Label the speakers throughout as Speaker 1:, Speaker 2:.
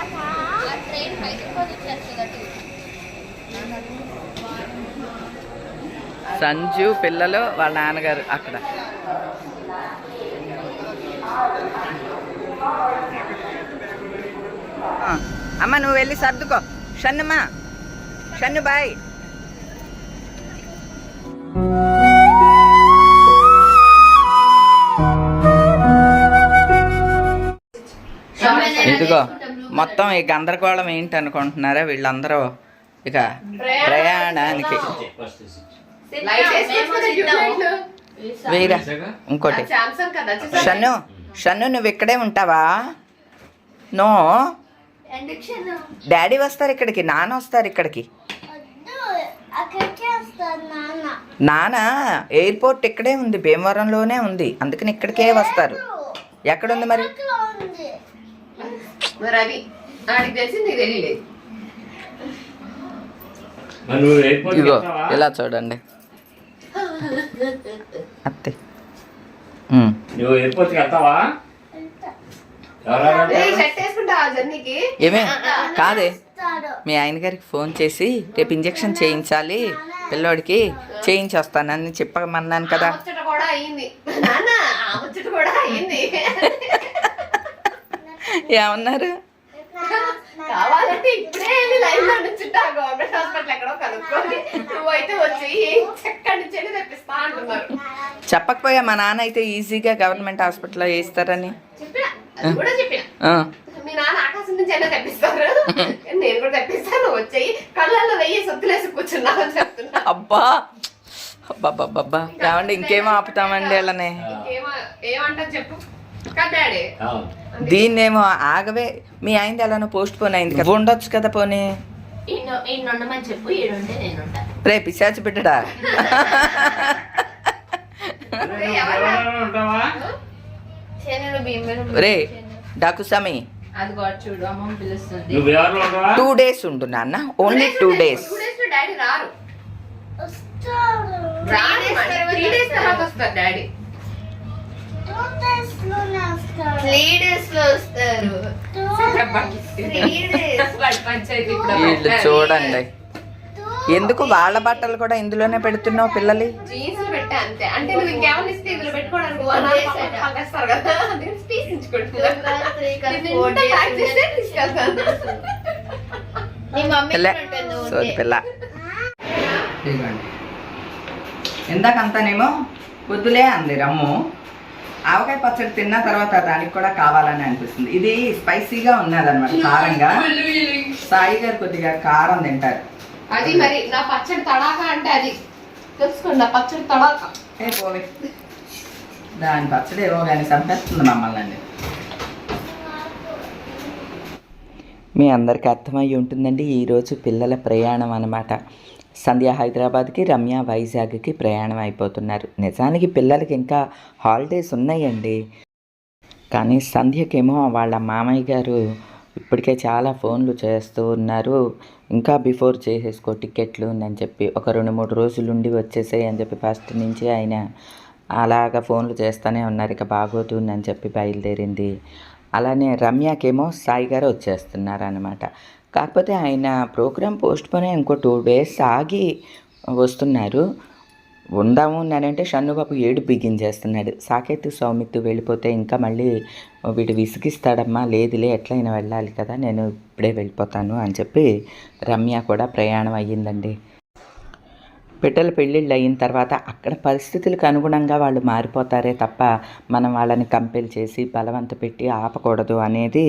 Speaker 1: ఆ ట్రైన్
Speaker 2: సంజు పిల్లలు వాళ్ళ నాన్నగారు అక్కడ. ఆ, అమ్మ నువ్వు వెళ్ళి సర్దుకో. షన్నుమా. షన్ను బాయ్. ఇదిగో. మొత్తం ఈ గందరగోళం ఏంటి అనుకుంటున్నారా వీళ్ళందరూ? ఇక ప్రయాణానికి. వేరా ఇంకోటి. షన్ను షన్ను నువ్వు ఇక్కడే ఉంటావా? నో. డాడీ వస్తారు ఇక్కడికి నాన్న వస్తారు ఇక్కడికి.
Speaker 1: నాన్న.
Speaker 2: నాన్న ఎయిర్పోర్ట్ ఇక్కడే ఉంది భీమవరంలోనే ఉంది. అందుకని ఇక్కడికే వస్తారు. ఎక్కడుంది మరి?
Speaker 3: మరి అది ఆడికి తెలిసి నీకు తెలియలేదు.
Speaker 2: ఇగో ఇలా చూడండి. అత్తే.
Speaker 4: నువ్వు ఎయిర్పోర్ట్కి వెళ్తావా?
Speaker 2: ఏమే? కాదే. మీ ఆయన గారికి ఫోన్ చేసి రేపు ఇంజెక్షన్ చేయించాలి పిల్లోడికి చేయించి వస్తానని చెప్పమన్నాను కదా.
Speaker 3: కూడా అయ్యింది నాన్న ఆ ముచ్చట కూడా అయ్యింది
Speaker 2: ఏమన్నారు?
Speaker 3: కావాలంటే ఇప్పుడే వెళ్ళి లైన్లో నుంచుంటా గవర్నమెంట్ హాస్పిటల్ ఎక్కడో కనుక్కొని నువ్వైతే వచ్చి ఎక్కడి నుంచి వెళ్ళి తెప్పిస్తా అంటున్నారు.
Speaker 2: చెప్పకపోయా మా నాన్న అయితే ఈజీగా గవర్నమెంట్ హాస్పిటల్లో వేయిస్తారని.
Speaker 3: చెప్పిన? అది కూడా చెప్పిన?
Speaker 2: ఆ,
Speaker 3: మీ నాన్న ఆకాశం నుంచి అయినా తెప్పిస్తారు. నేను కూడా తెప్పిస్తాను నువ్వు వచ్చి కళ్ళల్లో వెయ్యి సొత్తులేసి కూర్చున్నావు అని చెప్తున్నా.
Speaker 2: అబ్బా! అబ్బబ్బబ్బబ్బా. ఏమండి ఇంకేమో ఆపుతామండి
Speaker 3: ఏమంటా చెప్పు.
Speaker 2: దీన్నేమో ఆగవే మీ ఆయన ఎలానో పోస్ట్ పోన్ అయింది కదా. ఉండొచ్చు కదా పోనీ. రే పిశాచి బిడ్డడా? రే డాకుసామి టూ డేస్ ఉండు నాన్న ఓన్లీ టూ డేస్.
Speaker 3: డాడీ రారు.
Speaker 1: వస్తాడు.
Speaker 3: త్రీ డేస్లో వస్తారు.
Speaker 2: వీళ్ళు చూడండి. ఎందుకు వాళ్ళ బట్టలు కూడా ఇందులోనే పెడుతున్నావు పిల్లలు? పిల్ల. ఇందాకంతానేమో వద్దులే అంది రమ్ము. ఆవకాయ పచ్చడి తిన్న తర్వాత దానికి కూడా కావాలని అనిపిస్తుంది. ఇది స్పైసీగా ఉన్నదన్నమాట కారంగా. సాయి గారు కొద్దిగా కారం తింటారు.
Speaker 3: అది మరి నా పచ్చడి తడాక అంటే అది? తెలుసుకోండి నా పచ్చడి తడాక.
Speaker 2: ఏ దాని పచ్చడి ఏమో కానీ చంపేస్తుంది మమ్మల్ని అండి. మీ అందరికీ అర్థమై ఉంటుందండి ఈరోజు పిల్లల ప్రయాణం అన్నమాట. సంధ్య హైదరాబాద్కి రమ్య వైజాగ్కి ప్రయాణం అయిపోతున్నారు. నిజానికి పిల్లలకి ఇంకా హాలిడేస్ ఉన్నాయండి. కానీ సంధ్యకేమో వాళ్ళ మామయ్య గారు ఇప్పటికే చాలా ఫోన్లు చేస్తూ ఉన్నారు. ఇంకా బిఫోర్ చేసేసుకో టికెట్లు అని చెప్పి ఒక రెండు మూడు రోజులు ఉండి వచ్చేసాయి అని చెప్పి ఫస్ట్ నుంచి ఆయన అలాగ ఫోన్లు చేస్తూనే ఉన్నారు. ఇక బాగోతుందని చెప్పి బయలుదేరింది. అలానే రమ్యకేమో సాయి గారు వచ్చేస్తున్నారు అనమాట కాకపోతే ఆయన ప్రోగ్రామ్ పోస్ట్పోన్ ఇంకో టూ డేస్ ఆగి వస్తున్నారు. ఉందాము అంటే షన్నుబాబు ఏడు బిగించేస్తున్నాడు. సాకేత్ సౌమిత్ వెళ్ళిపోతే ఇంకా మళ్ళీ వీడు విసిగిస్తాడమ్మా లేదులే ఎట్లయినా వెళ్ళాలి కదా నేను ఇప్పుడే వెళ్ళిపోతాను అని చెప్పి రమ్య కూడా ప్రయాణం అయ్యిందండి. బిడ్డల పెళ్ళిళ్ళు అయిన తర్వాత అక్కడ పరిస్థితులకు అనుగుణంగా వాళ్ళు మారిపోతారే తప్ప మనం వాళ్ళని కంపెల్ చేసి బలవంత పెట్టి ఆపకూడదు అనేది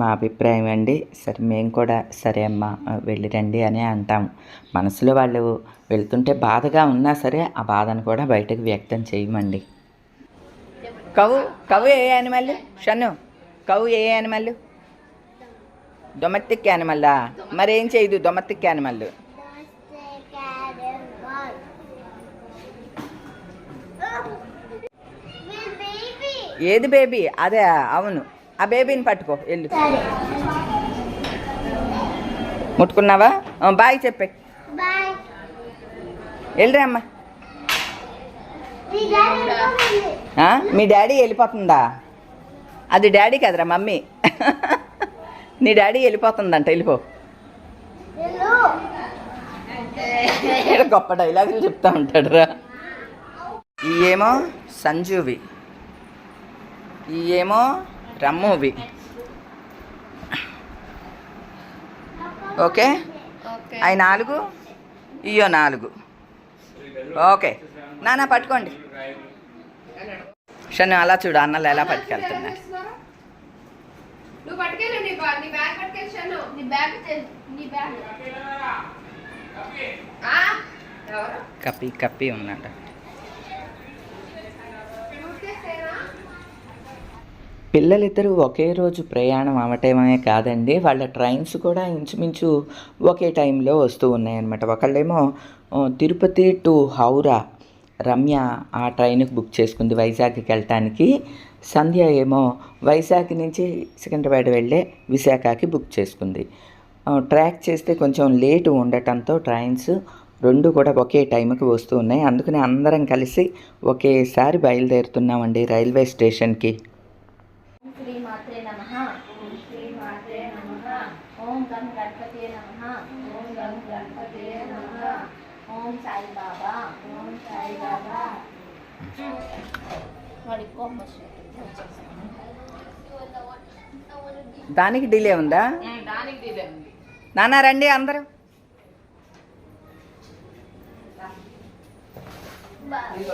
Speaker 2: మా అభిప్రాయం అండి. సరే మేము కూడా సరే అమ్మా వెళ్ళిరండి అని అంటాం. మనసులో వాళ్ళు వెళ్తుంటే బాధగా ఉన్నా సరే ఆ బాధను కూడా బయటకు వ్యక్తం చేయమండి. Cow cow a animal? Shannu cow a animal? Domestic యానిమల్లా మరేం చేయదు డొమెస్టిక్ యానిమల్? ఏది బేబీ? అదే అవును. ఆ బేబీని పట్టుకో వెళ్ళు. ముట్టుకున్నావా? బాయ్ చెప్పే. వెళ్ళరా అమ్మా? మీ డాడీ వెళ్ళిపోతుందా. అది డాడీ కదరా మమ్మీ. నీ డాడీ వెళ్ళిపోతుందంట వెళ్ళిపో. గొప్ప డైలాగులు చెప్తా ఉంటాడు రా ఏమో సంజువి. ఈ ఏమో రమ్మువి ఓకే?
Speaker 3: ఓకే.
Speaker 2: అవి నాలుగు ఇయ్యో నాలుగు. ఓకే. నాన్న పట్టుకోండి. షన్ను అలా చూడు అన్నలు ఎలా పట్టుకెళ్తున్నా
Speaker 3: నువ్వు పట్టుకెళ్ళు నీ బా- నీ బ్యాగ్ పట్టుకెళ్ళు షన్ను.
Speaker 1: నీ బ్యాగ్ తె- నీ బ్యాగ్
Speaker 3: ఆ? ఎవరు
Speaker 2: కప్పి కప్పి ఉన్నాడు
Speaker 3: ఊరికేసేనా?
Speaker 2: పిల్లలిద్దరూ ఒకే రోజు ప్రయాణం అవటమే కాదండి. వాళ్ళ ట్రైన్స్ కూడా ఇంచుమించు ఒకే టైంలో వస్తూ ఉన్నాయన్నమాట. ఒకళ్ళేమో తిరుపతి టు హౌరా రమ్య ఆ ట్రైన్కి బుక్ చేసుకుంది వైజాగ్కి వెళ్ళటానికి. సంధ్య ఏమో వైజాగ్ నుంచి సికింద్రాబాద్ వెళ్ళే విశాఖకి బుక్ చేసుకుంది. ట్రాక్ చేస్తే కొంచెం లేటు ఉండటంతో ట్రైన్స్ రెండు కూడా ఒకే టైంకి వస్తూ ఉన్నాయి. అందుకని అందరం కలిసి ఒకేసారి బయలుదేరుతున్నామండి రైల్వే స్టేషన్కి.
Speaker 1: శ్రీ మాత్రే నమః. ఓం శ్రీ మాత్రే నమః. ఓం గం గణపతే నమః. ఓం గం గణపతే నమః. ఓం సాయి బాబా. ఓం సాయి బాబా. వాడి కొమ్మ
Speaker 2: దానికి డిలే ఉందా?
Speaker 3: దానికి డిలే ఉంది.
Speaker 2: నాన్న రండి అందరూ.
Speaker 1: తాత అయ్యి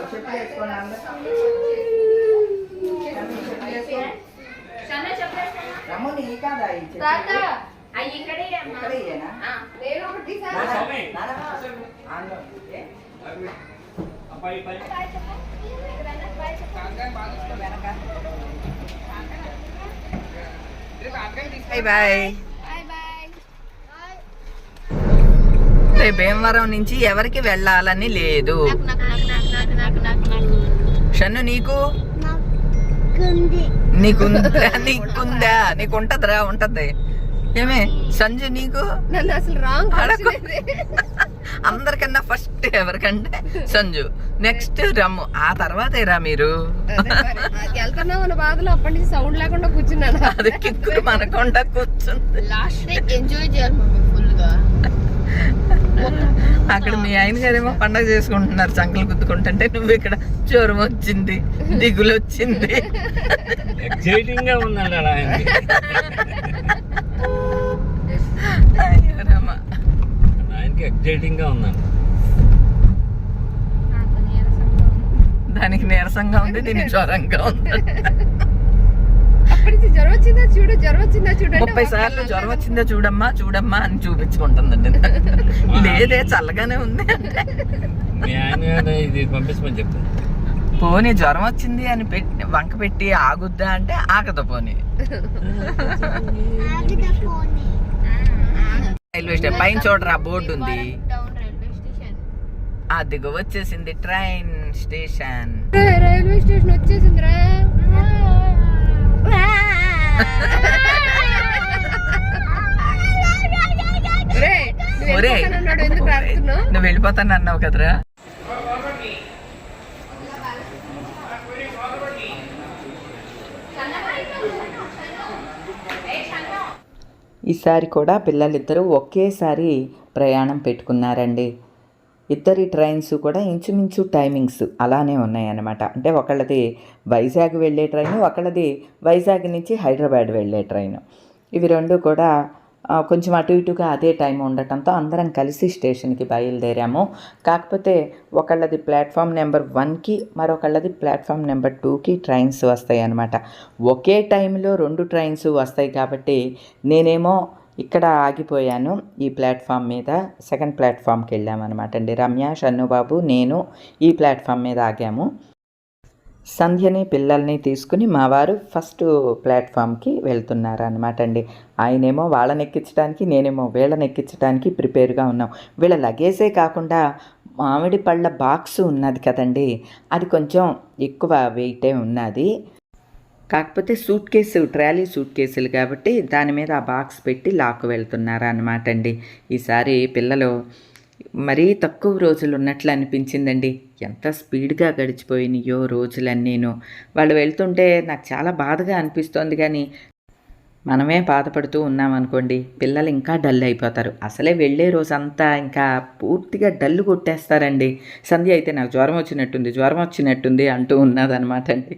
Speaker 1: ఇక్కడే అమ్మా.
Speaker 3: ఆ, నేను ఒకటి తీసాను
Speaker 4: అబ్బాయి పై
Speaker 2: బాయ్ బాయ్. రేపు భీమవరం నుంచి ఎవరికి వెళ్ళాలని లేదు. షన్ను నీకు?
Speaker 1: నాకుంది.
Speaker 2: నీకుందా. నీకుందా? నీకు ఉంటదిరా ఉంటది. ఏమే సంజు నీకు?
Speaker 3: నన్ను అసలు రాంగ్
Speaker 2: అడగ అందరికన్నా ఫస్ట్ ఎవరికంటే సంజు. నెక్స్ట్ రమ్ము. ఆ తర్వాతేరా మీరు?
Speaker 3: వెళ్తున్నాం అన్న బాధలో అప్పటి నుంచి సౌండ్ లేకుండా కూర్చున్నాను.
Speaker 2: అది కిక్కులు మనకుండా కూర్చుంది.
Speaker 1: లాస్ట్ ఎంజాయ్ చేయాలి మమ్మీ ఫుల్గా.
Speaker 2: అక్కడ మీ ఆయన గారేమో పండగ చేసుకుంటున్నారు చంకలు గుద్దుకుంటుంటే నువ్వు ఇక్కడ జ్వరం వచ్చింది దిగులు వచ్చింది.
Speaker 4: ఎక్సైటింగ్గా ఆయనకి ఎక్సైటింగ్గా
Speaker 2: దానికి నీరసంగా ఉంది దీనికి జ్వరంగా ఉంది.
Speaker 3: అప్పటి నుంచి జ్వరం వచ్చిందా చూడు జ్వరం వచ్చిందా చూడు అంటే
Speaker 2: ముప్పై సార్లు జ్వరం వచ్చిందో చూడమ్మా చూడమ్మా అని చూపించుకుంటుందండి. లేదే చల్లగానే ఉంది అంటే.
Speaker 4: మీ ఆయన గారు ఇది పంపించమని చెప్తాను.
Speaker 2: పోనీ జ్వరం వచ్చింది అని పెట్టి వంక పెట్టి ఆగుద్దా అంటే ఆగదు పోనీ. రైల్వే స్టేషన్ పైన చూడరా బోర్డు ఉంది.
Speaker 1: టౌన్ రైల్వే స్టేషన్
Speaker 2: అదిగో వచ్చేసింది ట్రైన్ స్టేషన్.
Speaker 3: రైల్వే స్టేషన్ వచ్చేసిందిరా. రే నువ్వు
Speaker 2: వెళ్ళిపోతాను అన్నావు కదరా. ఈసారి కూడా పిల్లలిద్దరూ ఒకేసారి ప్రయాణం పెట్టుకున్నారండి. ఇద్దరి ట్రైన్స్ కూడా ఇంచుమించు టైమింగ్స్ అలానే ఉన్నాయన్నమాట. అంటే ఒకళ్ళది వైజాగ్ వెళ్ళే ట్రైన్ ఒకళ్ళది వైజాగ్ నుంచి హైదరాబాద్ వెళ్ళే ట్రైన్. ఇవి రెండు కూడా కొంచెం అటు ఇటుగా అదే టైం ఉండటంతో అందరం కలిసి స్టేషన్కి బయలుదేరాము. కాకపోతే ఒకళ్ళది ప్లాట్ఫామ్ నెంబర్ వన్కి మరొకళ్ళది ప్లాట్ఫామ్ నెంబర్ టూకి ట్రైన్స్ వస్తాయి అన్నమాట ఒకే టైంలో రెండు ట్రైన్స్ వస్తాయి కాబట్టి నేనేమో ఇక్కడ ఆగిపోయాను ఈ ప్లాట్ఫామ్ మీద సెకండ్ ప్లాట్ఫామ్కి వెళ్ళామన్నమాట అండి. రమ్య షన్నుబాబు నేను ఈ ప్లాట్ఫామ్ మీద ఆగాము. సంధ్యని పిల్లల్ని తీసుకుని మా వారు ఫస్ట్ ప్లాట్ఫామ్కి వెళ్తున్నారు అనమాట అండి ఆయనేమో వాళ్ళని ఎక్కించడానికి నేనేమో వీళ్ళని ఎక్కించడానికి ప్రిపేర్గా ఉన్నాం. వీళ్ళ లగేజే కాకుండా మామిడి పళ్ళ బాక్స్ ఉన్నది కదండి. అది కొంచెం ఎక్కువ వెయిటే ఉన్నది. కాకపోతే సూట్ కేసు ట్రాలీ సూట్ కేసులు కాబట్టి దాని మీద ఆ బాక్స్ పెట్టి లాక్ వెళ్తున్నారనమాట అండి ఈసారి పిల్లలు మరీ తక్కువ రోజులు ఉన్నట్లు అనిపించిందండి. ఎంత స్పీడ్గా గడిచిపోయినాయో రోజులన్నీను. వాళ్ళు వెళ్తుంటే నాకు చాలా బాధగా అనిపిస్తోంది కానీ మనమే బాధపడుతూ ఉన్నామనుకోండి పిల్లలు ఇంకా డల్ అయిపోతారు. అసలే వెళ్ళే రోజంతా ఇంకా పూర్తిగా డల్లు కొట్టేస్తారండి. సంధ్య అయితే నాకు జ్వరం వచ్చినట్టుంది జ్వరం వచ్చినట్టుంది అంటూ ఉన్నదనమాట అండి.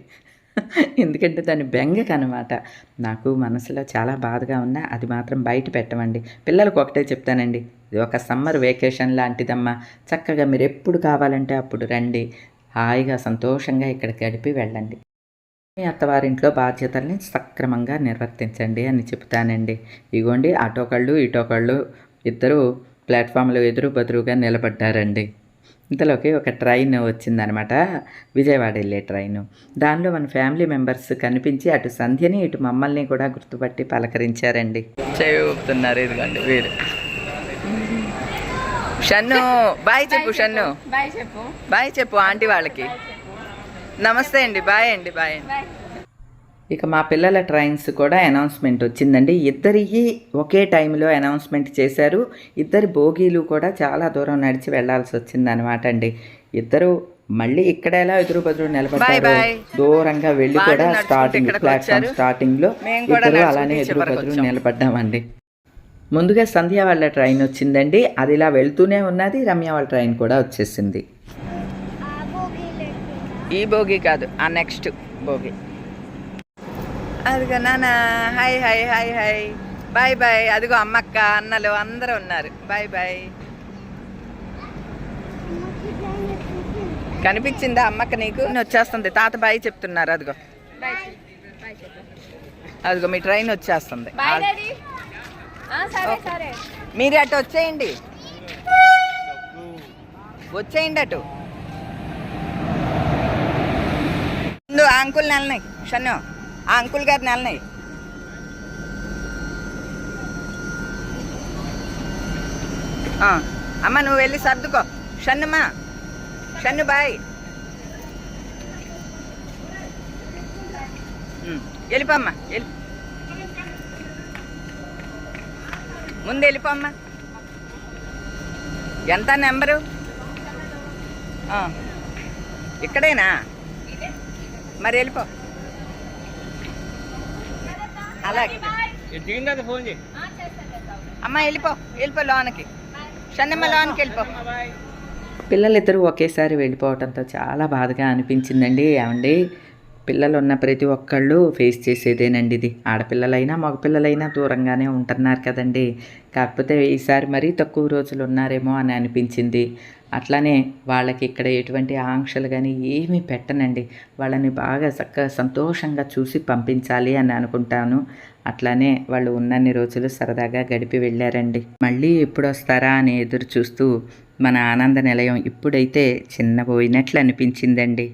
Speaker 2: ఎందుకంటే దాని బెంగకనమాట. నాకు మనసులో చాలా బాధగా ఉన్నా అది మాత్రం బయట పెట్టమండి. పిల్లలకు ఒకటే చెప్తానండి ఇది ఒక సమ్మర్ వెకేషన్ లాంటిదమ్మా. చక్కగా మీరు ఎప్పుడు కావాలంటే అప్పుడు రండి. హాయిగా సంతోషంగా ఇక్కడ గడిపి వెళ్ళండి. మీ అత్తవారింట్లో బాధ్యతల్ని సక్రమంగా నిర్వర్తించండి అని చెప్తానండి ఇగోండి అటోకళ్ళు ఇటోకళ్ళు ఇద్దరు ప్లాట్ఫామ్లో ఎదురు బదురుగా నిలబడ్డారండి. ఇంతలోకి ఒక ట్రైన్ వచ్చిందనమాట. విజయవాడ వెళ్ళే ట్రైన్. దానిలో మన ఫ్యామిలీ మెంబర్స్ కనిపించి అటు సంధ్యని ఇటు మమ్మల్ని కూడా గుర్తుపట్టి పలకరించారండి. చెబుతున్నారు ఇదిగోండి వీరు. షన్ను బాయ్ చెప్పు షన్ను.
Speaker 3: బాయ్ చెప్పు.
Speaker 2: బాయ్ చెప్పు ఆంటీ వాళ్ళకి. నమస్తే అండి బాయ్ అండి బాయ్ అండి. ఇక మా పిల్లల ట్రైన్స్ కూడా అనౌన్స్మెంట్ వచ్చిందండి. ఇద్దరికి ఒకే టైంలో అనౌన్స్మెంట్ చేశారు. ఇద్దరి బోగీలు కూడా చాలా దూరం నడిచి వెళ్ళాల్సి వచ్చింది అనమాట అండి. ఇద్దరు మళ్ళీ ఇక్కడ ఎలా ఎదురు బదురు నిలబడ్డారు. దూరంగా వెళ్ళి కూడా స్టార్టింగ్ ప్లాట్ఫామ్. స్టార్టింగ్లో
Speaker 5: మేము కూడా
Speaker 2: ఇద్దరు అలానే ఎదురు బదురు. నిలబడ్డామండి. ముందుగా సంధ్య వాళ్ళ ట్రైన్ వచ్చిందండి. అది ఇలా వెళ్తూనే ఉన్నది. రమ్య వాళ్ళ ట్రైన్ కూడా వచ్చేసింది.
Speaker 5: ఈ భోగి కాదు ఆ నెక్స్ట్ భోగి. అదిగో నాన్న hi hi hi hi bye bye. అదిగో అమ్మక్క అన్నలు అందరూ ఉన్నారు. Bye bye. కనిపించిందా అమ్మక్క నీకు? వచ్చేస్తుంది. తాత బాయ్ చెప్తున్నారు. అదిగో. అదిగో మీ ట్రైన్ వచ్చేస్తుంది. మీరు అటు వచ్చేయండి. వచ్చేయండి అటు. ముందు ఆ అంకుల్ నెలనాయి షన్ను. ఆ అంకుల్ గారు నెలనాయి అమ్మ నువ్వు వెళ్ళి సర్దుకో. షన్నుమా. షన్ను బాయ్. వెళ్ళిపోమ్మా వెళ్ళి. ముందు వెళ్ళిపోమ్మా ఎంత నెంబరు? ఆ. ఇక్కడేనా? మరి వెళ్ళిపో అలాగే
Speaker 4: ఫోన్ చేయి.
Speaker 5: అమ్మ వెళ్ళిపో. వెళ్ళిపో లోనకి. షన్నమ్మ లోనికి వెళ్ళిపో.
Speaker 2: పిల్లలిద్దరూ ఒకేసారి వెళ్ళిపోవడంతో చాలా బాధగా అనిపించిందండి. ఏమండి? పిల్లలు ఉన్న ప్రతి ఒక్కళ్ళు ఫేస్ చేసేదేనండి ఇది. ఆడపిల్లలైనా మగపిల్లలైనా దూరంగానే ఉంటున్నారు కదండి. కాకపోతే ఈసారి మరీ తక్కువ రోజులు ఉన్నారేమో అని అనిపించింది. అట్లానే వాళ్ళకి ఇక్కడ ఎటువంటి ఆంక్షలు కానీ ఏమీ పెట్టనండి. వాళ్ళని బాగా చక్కగా సంతోషంగా చూసి పంపించాలి అని అనుకుంటాను. అట్లానే వాళ్ళు ఉన్నన్ని రోజులు సరదాగా గడిపి వెళ్ళారండి. మళ్ళీ ఎప్పుడు వస్తారా అని ఎదురు చూస్తూ మన ఆనంద నిలయం ఇప్పుడైతే చిన్నపోయినట్లు అనిపించిందండి.